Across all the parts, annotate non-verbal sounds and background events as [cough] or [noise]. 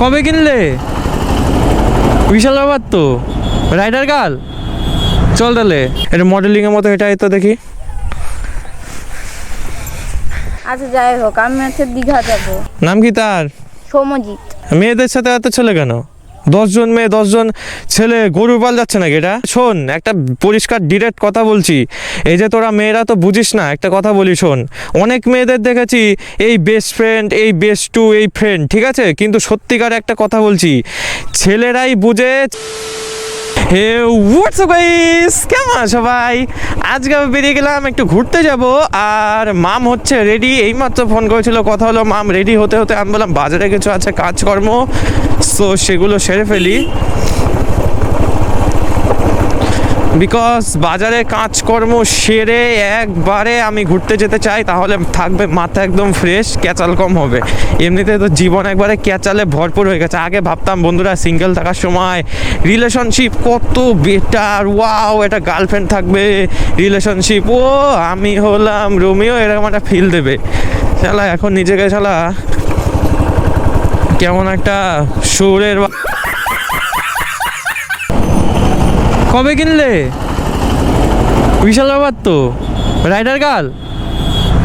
কবে কিনলে? বিশাল ব্যাপার তো। Rider girl? চল তাহলে। এটা মডেলিংয়ের মতো এটাই তো দেখি। আচ্ছা যাই হোক আমি হচ্ছে দীঘা যাব। নাম কি তার? সৌমজিৎ। মেয়েদের সাথে এত ছেলে কেন? দশজন মেয়ে, দশজন ছেলে, গরু পাল যাচ্ছে নাকি এটা? শোন, একটা পরিষ্কার ডিরেক্ট কথা বলছি। এই যে তোরা মেয়েরা তো বুঝিস না, একটা কথা বলি শোন। অনেক মেয়েদের দেখেছি, এই বেস্ট ফ্রেন্ড এই বেস্ট টু এই ফ্রেন্ড ঠিক আছে? কিন্তু সত্যিকার একটা কথা বলছি, ছেলেরাই বুঝে হে হোয়াটস গাইস কেমন সবাই? আজকে আমি বেরিয়ে গেলাম, একটু ঘুরতে যাব। আর মাম হচ্ছে রেডি এইমাত্র ফোন করেছিল, কথা হলো, মাম রেডি হতে হতে আমি বললাম, বাজারে কিছু আছে, কাজকর্ম? সো সেগুলো সেরে ফেলি। বিকজ বাজারে কাজকর্ম সেরে একবারে আমি ঘুরতে যেতে চাই, তাহলে থাকবে মাথা একদম ফ্রেশ ক্যাচাল কম হবে। এমনিতে তো জীবন একবারে ক্যাচালে ভরপুর হয়ে গেছে। আগে ভাবতাম, বন্ধুরা সিঙ্গেল থাকার সময় রিলেশনশিপ কত বেটার ওয়াও এটা গার্লফ্রেন্ড থাকবে রিলেশনশিপ ও, আমি হলাম রোমিও, এরকম একটা ফিল দেবে। শালা, এখন নিজেকে, শালা কেমন একটা সুরের কবে কিনলে? বিশাল ব্যাপার তো। রাইডার গার্ল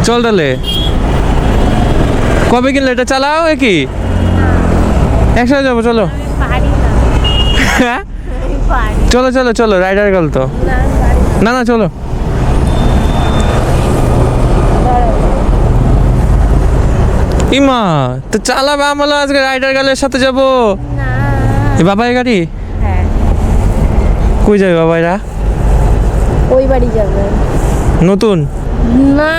চল তাহলে। কবে কিনলে? এটা চালাও কি একসাথে যাব চলো। হ্যাঁ? চলো চলো চলো রাইডার গার্ল তো। না না চলো। ইমা তো চালাবে আমলো আজকে রাইডার গার্লের সাথে যাব। না। এ বাবাই গাড়ি? হ্যাঁ। কই যাবে বাবাইরা? ওই বাড়ি যাবে। নতুন? না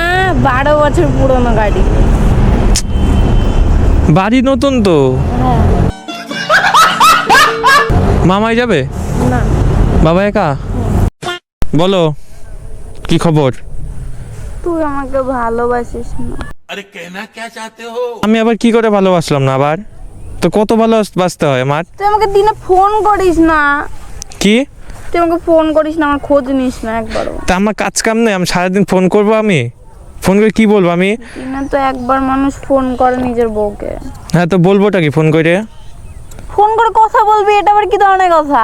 বারো বছর পুরনো গাড়ি। বাড়ি নতুন তো? হ্যাঁ। মামাই যাবে? না। বাবা একা? বলো কি খবর? তুই আমাকে ভালোবাসিস না। আরে কেনা কে চাতে হো? আমি আবার কি করে ভালোবাসলাম না আবার? তো কত ভালোবাসতে হয় আমার তুই আমাকে দিনে ফোন করিস না। কি? তুই আমাকে ফোন করিস না আমার খোঁজ নিস না একবারও। তা আমার কাজ কাম নেই আমি সারাদিন ফোন করব আমি? ফোন করে কি বলব আমি? দিনে তো একবার মানুষ ফোন করে নিজের বউকে। হ্যাঁ তো বলবোটা কি ফোন করে? ফোন করে কথা বলবি এটা আবার কি ধরনের কথা?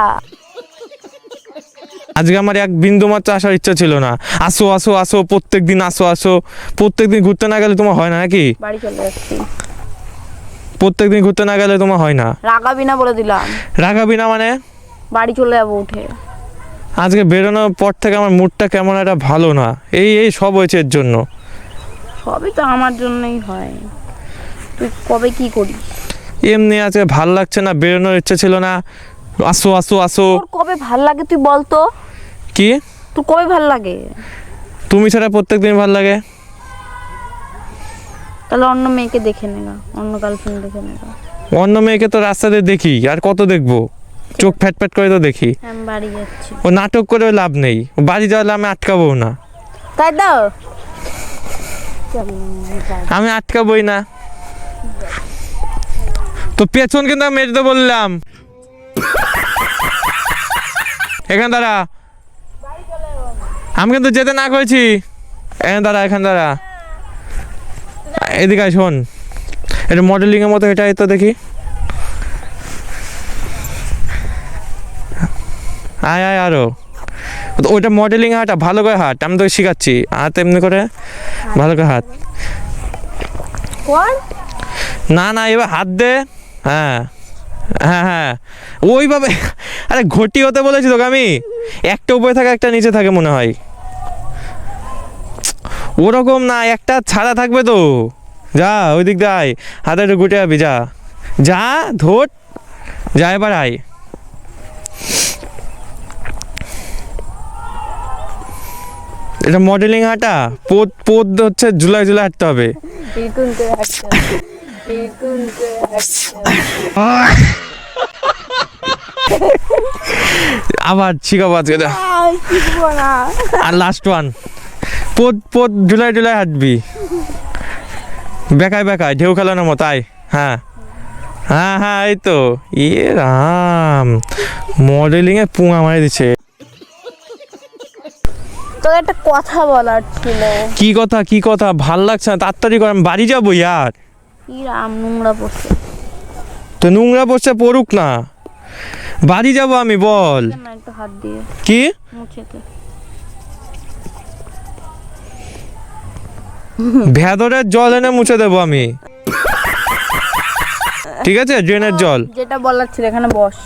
আজকে আমার এক বিন্দু মাত্র আসার ইচ্ছা ছিল না। আসো আসো আসো প্রত্যেক দিন আসো আসো। প্রত্যেক দিন ঘুরতে না গেলে তোমার হয় না নাকি? বাড়ি চলে যাচ্ছি প্রত্যেক দিন ঘুরতে না গেলে তোমার হয় না। রাগাবি না বলে দিলাম। রাখাবি না মানে? বাড়ি চলে যাব উঠে। আজকে বেরোনোর পর থেকে আমার মুডটা কেমন একটা ভালো না। এই এই সব হয়েছে এর জন্য। সবই তো আমার জন্যই হয়। তুই কবে কি করিস? এমনি আজকে ভালো লাগছে না বেরোনোর ইচ্ছে ছিল না। আসো আসো আসো। তোর কবে ভালো লাগে তুই বল তো। কি? তোর কবে ভালো লাগে? তুমি ছাড়া প্রত্যেকদিন ভালো লাগে। তাহলে অন্য মেয়েকে দেখে নেগা অন্য গার্লফ্রেন্ড দেখে নেগা অন্য মেয়েকে তো রাস্তাতে দেখি আর কত দেখব? চোখ ফ্যাট ফ্যাট করে তো দেখি। আমি বাড়ি যাচ্ছি। ও নাটক করে লাভ নেই। ও বাড়ি যাওয়ালে আমি আটকাবো না। তাই তো? আমি আটকাবই না। তো পেছন কিন্তু আমি মেরতে বললাম। এখান দাঁড়া। আমি কিন্তু যেতে না করেছি। এখানে দাঁড়া এখান দাঁড়া। এদিকে শোন। এটা মডেলিং এর মতো এটাই তো দেখি। আয় আয় আরও। ওইটা মডেলিং হাট ভালো করে হাট। আমি তো শিখাচ্ছি। হাত এমনি করে ভালো করে হাত। না না এবার হাত দে। হ্যাঁ। হ্যাঁ হ্যাঁ। ওইভাবে, আরে ঘটি হতে বলেছি তোকে আমি। একটা উপরে থাকে, একটা নিচে থাকে মনে হয়। ওরকম না, একটা ছাড়া থাকবে তো। যা ওই দিক দিয়ে হাতে একটু গুটে যাবি যা। যা ধোট যা, এবার আয়। এটা মডেলিং হাঁটা। পোদ পোদ হচ্ছে জুলাই জুলাই হাঁটতে হবে। আবার শিখাবো আজকে আর লাস্ট ওয়ান পোদ পোদ জুলাই জুলাই হাঁটবি। বেকায় বেকায় ঢেউ খেলানোর মতো আয় হ্যাঁ। হ্যাঁ হ্যাঁ এই তো। ইয়ে রাম। মডেলিং এ পুঙা মারি দিচ্ছে। তোর একটা কথা বলার ছিল। কি কথা কি কথা? ভালো লাগছে না? তাড়াতাড়ি করে আমি বাড়ি যাব ইয়ার। কি রাম নোংরা পড়ছে। তো নোংরা বসে পড়ুক না। বাড়ি যাব আমি বল। একটু হাত দিয়ে কি? মুছেতে ভেদরের জল এনে মুছে দেবো আমি। ঠিক আছে? ড্রেনের জল। যেটা বলার ছিল এখানে বস।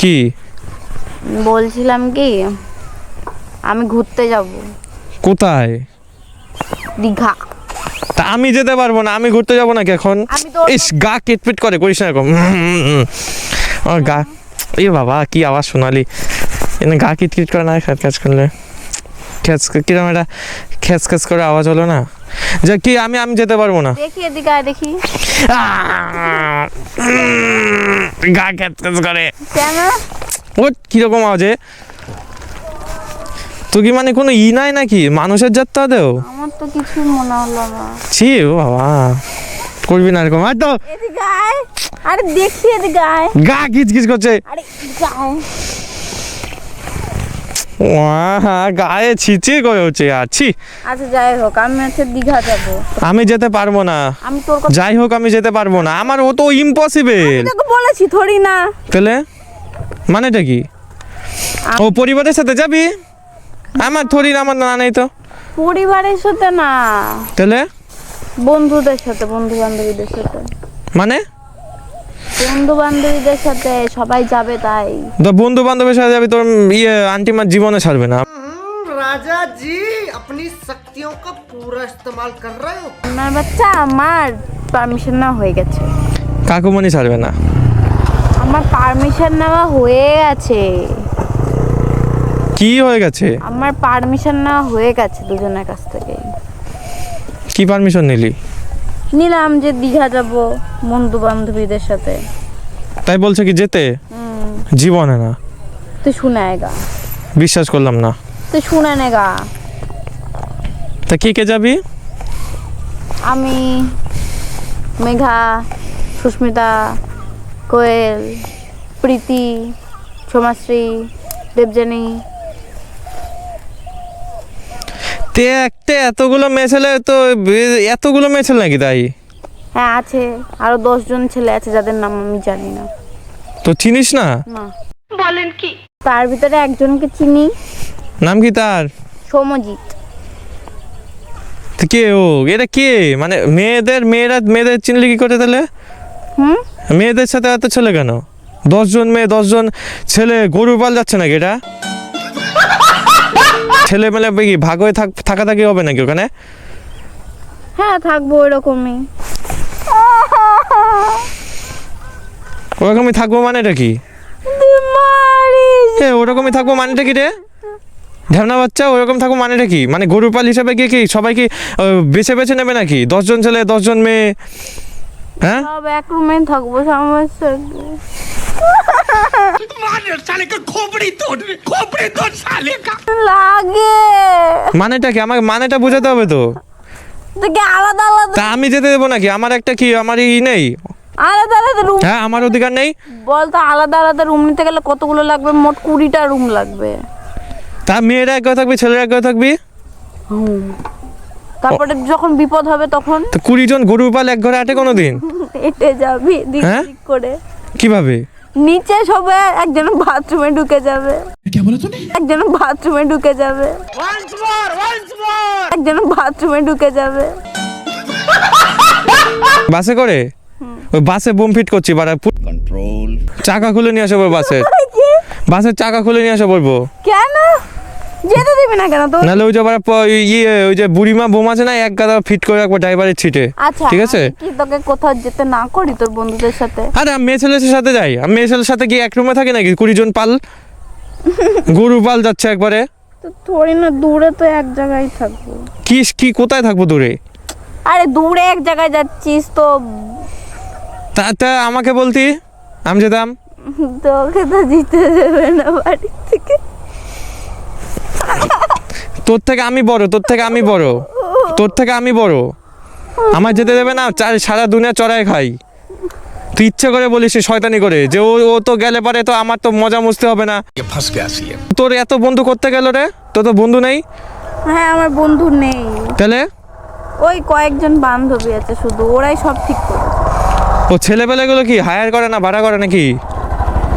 কি? বলছিলাম কি আমি ঘুরতে যাব। কোথায়? দীঘা। তা আমি যেতে পারব না আমি ঘুরতে যাব নাকি এখন? ইস গা কিটপিট করে করিস না এরকম। আমার গা। এ বাবা কি আওয়াজ শোনালি। এনে গা কিটকিট করে না খ্যাচ খ্যাচ করলে। খ্যাচ কিরম একটা খ্যাচ খ্যাচ করে আওয়াজ হলো না? যে কি আমি আমি যেতে পারব না। দেখি এদিকে আয় দেখি। গা খ্যাচ খ্যাচ করে। কেন? ও কীরকম আওয়াজে? তো কি মানে কোনো ই নাই নাকি? মানুষের জাত তাদেও আমার তো কিছুই মনে হলো না। ছি ও বাবা। করবি না এরকম আর তো। এদিকে আয়। আরে দেখি এদিকে আয়। গা গিজ গিজ করছে। আরে ওয়াহা, গায়ে ছিচি করে হচ্ছে আছি আচ্ছা যাই হোক আমি হচ্ছে দীঘা যাব। আমি যেতে পারব না। আমি তোর কথা যাই হোক আমি যেতে পারব না। আমার ও তো ইম্পসিবল তোকে বলেছি থরি না। তাহলে? মানেটা কি? ও পরিবারের সাথে যাবি? আমার থরি আমার না নেই তো। পরিবারের সাথে না। তাহলে? বন্ধুদের সাথে বন্ধু বান্ধবীদের সাথে। মানে? বন্ধু বান্ধবীদের সাথে সবাই যাবে তাই। তো বন্ধু বান্ধবের সাথে যাবে তোর ইয়ে আন্টিমার জীবনে ছাড়বে না। রাজা জি আপনি শক্তিও কা ইস্তেমাল কর রহে হো। আমার বাচ্চা আমার পারমিশন না হয়ে গেছে। কাকুমনি ছাড়বে না। আমার পারমিশন নেওয়া হয়ে গেছে। কি হয়ে গেছে? আমার পারমিশন না হয়ে গেছে দুজনের কাছ থেকে। কি পারমিশন নিলি? নিলাম যে দীঘা যাব বন্ধু বান্ধবীদের সাথে। তাই বলছে কি যেতে? জীবনে না। তুই শুনে আয়গা বিশ্বাস করলাম না। তুই শুনে নেগা তা কি কে যাবি? আমি মেঘা সুস্মিতা কোয়েল প্রীতি সোমাশ্রী দেবজানী তে একটা এতগুলো মেয়ে ছেলে তো এতগুলো মেয়ে ছেলে নাকি তাই? হ্যাঁ আছে। আরও দশজন ছেলে আছে যাদের নাম আমি জানি না। তো চিনিস না? বলেন কি? তার ভিতরে একজনকে চিনি। নাম কি তার? সৌমজিৎ। কে ও? এটা কে? মানে মেয়েদের মেয়েরা মেয়েদের চিনলি কি করে তাহলে? হুম? মেয়েদের সাথে এত ছেলে কেন? দশজন মেয়ে দশজন ছেলে গরু পাল যাচ্ছে নাকি এটা? ছেলে মেলে কি ভাগ হয়ে থাক থাকা থাকি হবে নাকি ওখানে? হ্যাঁ থাকব এরকমই ওরকমই থাকব মানেটা কি? এ ওরকমই থাকব মানেটা কি রে? ঢ্যামনা বাচ্চা ওরকম থাকব মানেটা কি? মানে গরু পাল হিসাবে গিয়ে কি সবাই কি বেছে বেছে নেবে নাকি? দশজন ছেলে দশজন মেয়ে? হ্যাঁ? সব এক রুমে থাকব সমস্যা মানেটা কি? আমাকে মানেটা বোঝাতে হবে তো। তোকে আলাদা আলাদা আমি যেতে দেবো নাকি? আমার একটা কি? আমার ই নেই। আলাদা আলাদা রুম হ্যাঁ আমার অধিকার নেই। বলতো আলাদা আলাদা রুম নিতে গেলে কতগুলো লাগবে? মোট কুড়িটা রুম লাগবে। তা মেয়েরা এক থাকবে ছেলেরা এক থাকবে? তারপরে যখন বিপদ হবে তখন? কুড়ি জন গরু পাল এক ঘরে আটে কোনোদিন? [laughs] এটে যাবি হ্যাঁ? দিক করে। কীভাবে? নিচে সবাই একজন বাথরুমে ঢুকে যাবে। একজন বাথরুমে ঢুকে যাবে। একজন বাথরুমে ঢুকে যাবে। বাসে করে? ওই বাসে বোম ফিট করছি বাড়া কন্ট্রোল চাকা খুলে নিয়ে আসো বাসে। বাসের চাকা খুলে নিয়ে আসো বলব। কেন? যেতে দিবি না কেন? তো নাহলে ওই যে আবার ইয়ে ওই যে বুড়িমা বোম আছে না এক গাদা ফিট করে রাখব ড্রাইভারের ছিটে আচ্ছা ঠিক আছে? কি তোকে কোথাও যেতে না করি তোর বন্ধুদের সাথে? আরে আমি মেয়ে ছেলের সাথে যাই। আমি মেয়ে ছেলের সাথে গিয়ে এক রুমে থাকি নাকি? কুড়ি জন পাল? গরু পাল যাচ্ছে একবারে। তো তোরই না দূরে তো এক জায়গায় থাকব। কি কি কোথায় থাকব দূরে? আরে দূরে এক জায়গায় যাচ্ছিস তো। তা তা আমাকে বলতি। আমি যেতাম। তোকে তো দিতে দেবে না বাড়ি থেকে। তোর থেকে আমি বড় তোর থেকে আমি বড়। তোর থেকে আমি বড়। আমার যেতে দেবে না চার সারা দুনিয়া চড়াই খাই। তুই ইচ্ছে করে বলিস শয়তানি করে যে ও ও তো গেলে পারে তো আমার তো মজা মস্তি হবে না। তোর এত বন্ধু করতে গেল রে? তোর তো বন্ধু নেই? হ্যাঁ আমার বন্ধু নেই। তাহলে? ওই কয়েকজন বান্ধবী আছে শুধু ওরাই সব ঠিক করে। ও ছেলেবেলাগুলো কি হায়ার করে না ভাড়া করে নাকি?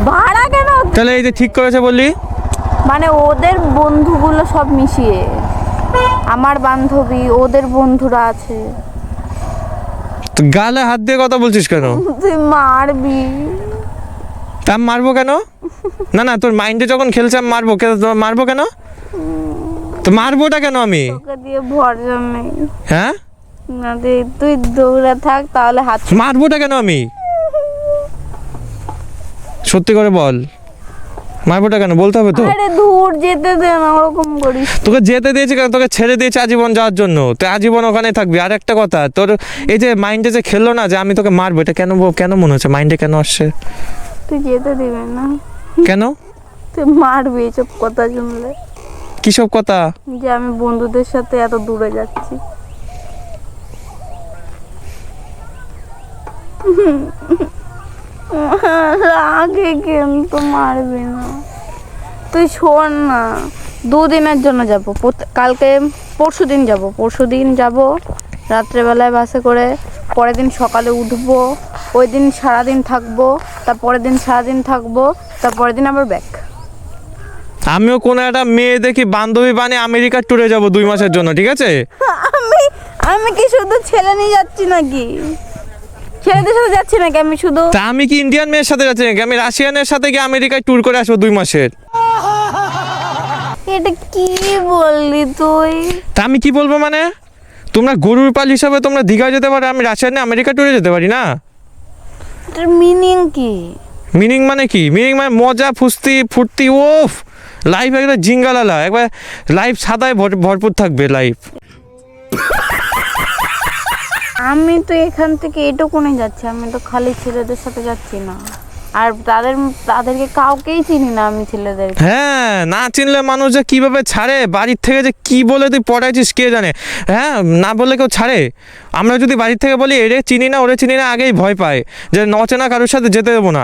ভাড়া কেন? তাহলে এই যে ঠিক করেছে বললি? মানে ওদের বন্ধুগুলো সব মিশিয়ে। আমার বান্ধবী ওদের বন্ধুরা আছে। তো গালে হাত দিয়ে কথা বলছিস কেন? তুই মারবি। তা মারবো কেন? না না তোর মাইন্ডে যখন খেলছে আমি মারবো। কে- তো মারবো কেন? তো মারবোটা কেন আমি? তোকে দিয়ে ভরসা নেই হ্যাঁ? না তুই তুই দৌড়ে থাক তাহলে হাত মারবোটা কেন আমি? সত্যি করে বল। মারবোটা কেন? বলতে হবে তো। আরে দূর যেতে দে না ওরকম করিস। তোকে যেতে দিয়েছি কেন? তোকে ছেড়ে দিয়েছি আজীবন যাওয়ার জন্য। তুই আজীবন ওখানে থাকবি। আর একটা কথা তোর এই যে মাইন্ডে যে খেললো না যে আমি তোকে মারবো এটা কেন কেন মনে হচ্ছে? মাইন্ডে কেন আসছে? তুই যেতে দিবে না। কেন? তুই মারবি এসব কথা শুনলে। কিসব কথা? যে আমি বন্ধুদের সাথে এত দূরে যাচ্ছি। আগে কিন্তু মারবি না। তুই শোন না দুদিনের জন্য যাব। কালকে পরশু দিন যাব। পরশু দিন যাব রাত্রেবেলায় বাসে করে। পরের দিন সকালে উঠবো। ওই দিন সারাদিন থাকব তারপরের দিন সারাদিন থাকব তারপরের দিন আবার ব্যাক আমিও কোনো একটা মেয়ে দেখি বান্ধবী বানিয়ে আমেরিকা ট্যুরে যাব দুই মাসের জন্য ঠিক আছে? আমি আমি কি শুধু ছেলে নিয়ে যাচ্ছি নাকি? ছেলেদের সাথে যাচ্ছি নাকি? আমি শুধু তা আমি কি ইন্ডিয়ান মেয়ের সাথে যাচ্ছি নাকি? আমি রাশিয়ানের সাথে গিয়ে আমেরিকায় ট্যুর করে আসব দুই মাসের। এটা কি বললি তুই? তা আমি কি বলব মানে? তোমরা গরুর পাল হিসাবে তোমরা দীঘা যেতে পারো আমি রাশিয়ানে আমেরিকা ট্যুরে যেতে পারি না? এটার মিনিং কি? মিনিং মানে কি? মিনিং মানে মজা ফুস্তি ফুর্তি ওফ লাইফ একবার জিঙ্গালালা। একবার লাইফ সাদায় ভর- ভরপুর থাকবে লাইফ আমি তো এখান থেকে এটুকুনি যাচ্ছি আমি তো খালি ছেলেদের সাথে যাচ্ছি না। আর তাদের তাদেরকে কাউকেই চিনি না আমি ছেলেদের হ্যাঁ না চিনলে মানুষ যে কীভাবে ছাড়ে বাড়ির থেকে যে কি বলে তুই পড়াইছিস কে জানে? হ্যাঁ না বলে কেউ ছাড়ে। আমরা যদি বাড়ির থেকে বলি এরে চিনি না ওরে চিনি না আগেই ভয় পায় যে নচেনা কারোর সাথে যেতে দেবো না।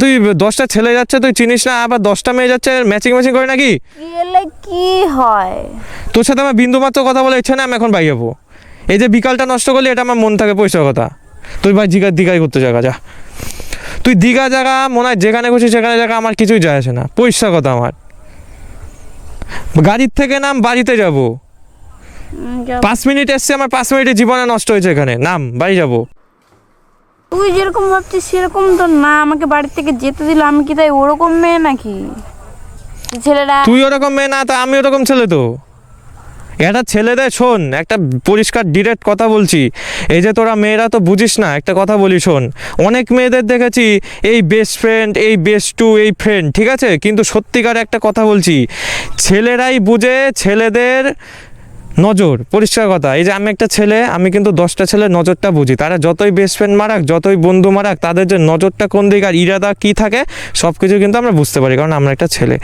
তুই দশটা ছেলে যাচ্ছে তুই চিনিস না আবার দশটা মেয়ে যাচ্ছে ম্যাচিং ম্যাচিং করে নাকি? কি হয়? তোর সাথে আমার বিন্দু মাত্র কথা বলে ইচ্ছে না আমি এখন বাই যাব। এই যে বিকালটা নষ্ট করলি এটা আমার মন থাকে পয়সার কথা। তুই ভাই দীঘা দীঘায় ঘুরতে জায়গা যা। তুই দীঘা জায়গা মনে হয় যেখানে খুশি সেখানে জায়গা আমার কিছুই যায় আসে না। পয়সা কথা আমার। গাড়ির থেকে নাম বাড়িতে যাব। পাঁচ মিনিট এসছে আমার পাঁচ মিনিটে জীবনে নষ্ট হয়েছে এখানে। নাম বাড়ি যাব। তুই যেরকম ভাবছিস সেরকম তো না আমাকে বাড়ি থেকে যেতে দিল আমি কি তাই ওরকম মেয়ে নাকি? ছেলেরা তুই ওরকম মেয়ে না তা আমি ওরকম ছেলে তো। একটা ছেলেদের শোন, একটা পরিষ্কার ডিরেক্ট কথা বলছি। এই যে তোরা মেয়েরা তো বুঝিস না, একটা কথা বলি, শোন। অনেক মেয়েদের দেখেছি, এই বেস্ট ফ্রেন্ড এই বেস্ট টু এই ফ্রেন্ড ঠিক আছে? কিন্তু সত্যিকার একটা কথা বলছি, ছেলেরাই বুঝে ছেলেদের নজর, পরিষ্কার কথা। এই যে আমি একটা ছেলে, আমি কিন্তু দশটা ছেলের নজরটা বুঝি। তারা যতই বেস্ট ফ্রেন্ড মারাক, যতই বন্ধু মারাক, তাদের যে নজরটা কোন দিকে আর ইরাদা কী থাকে সব কিছু কিন্তু আমরা বুঝতে পারি, কারণ আমরা একটা ছেলে।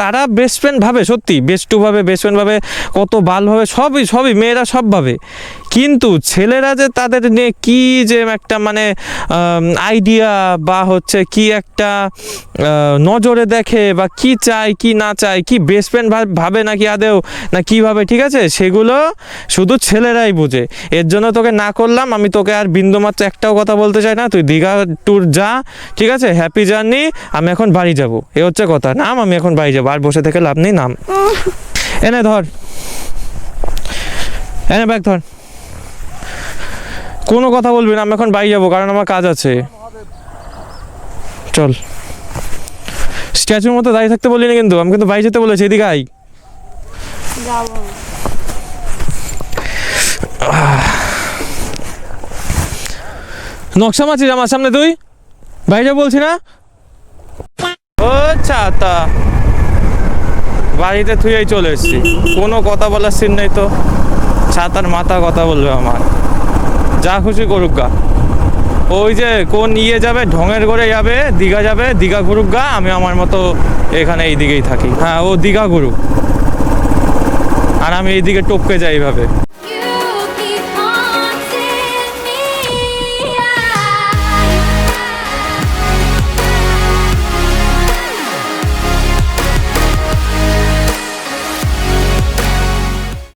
তারা বেস্ট ফ্রেন্ড ভাবে, সত্যি বেস্ট টু ভাবে বেস্ট ফ্রেন্ড ভাবে, কত বাল ভাবে, সবই সবই, মেয়েরা সব ভাবে। কিন্তু ছেলেরা যে তাদের নিয়ে কি যে একটা মানে আইডিয়া বা হচ্ছে কি একটা নজরে দেখে বা কি চায় কি না চায় কি বেস্ট ফ্রেন্ড ভাবে নাকি আদেও না কি ভাবে ঠিক আছে? সেগুলো শুধু ছেলেরাই বোঝে। এর জন্য তোকে না করলাম আমি তোকে আর বিন্দুমাত্র একটাও কথা বলতে চাই না। তুই দীঘা ট্যুর যা ঠিক আছে? হ্যাপি জার্নি আমি এখন বাড়ি যাব। এ হচ্ছে কথা। নাম আমি এখন বাড়ি যাব। আর বসে থেকে লাভ নেই নাম। এনে ধর। এনে ব্যাগ ধর। কোনো কথা বলবি না আমি এখন বাড়ি যাব কারণ আমার কাজ আছে। চল। স্ট্যাচুর মতো দাঁড়িয়ে থাকতে বলিনি কিন্তু আমি কিন্তু বাড়ি যেতে বলেছি এদিকে আই নকশা মাছিস আমার সামনে তুই? বাইরে বলছি না? ও ছাতা বাড়িতে থুয়েই চলে এসছি। কোনো কথা বলার সিন নেই তো। ছাতার মাথা কথা বলবে আমার। যা খুশি করুক গা। ওই যে কোন ইয়ে যাবে, ঢঙের করে যাবে, দীঘা যাবে, দীঘা ঘুরুক গা, আমি আমার মতো এখানে এই দিকেই থাকি। হ্যাঁ ও দীঘা ঘুরুক। আর আমি এইদিকে টপকে যাই এইভাবে।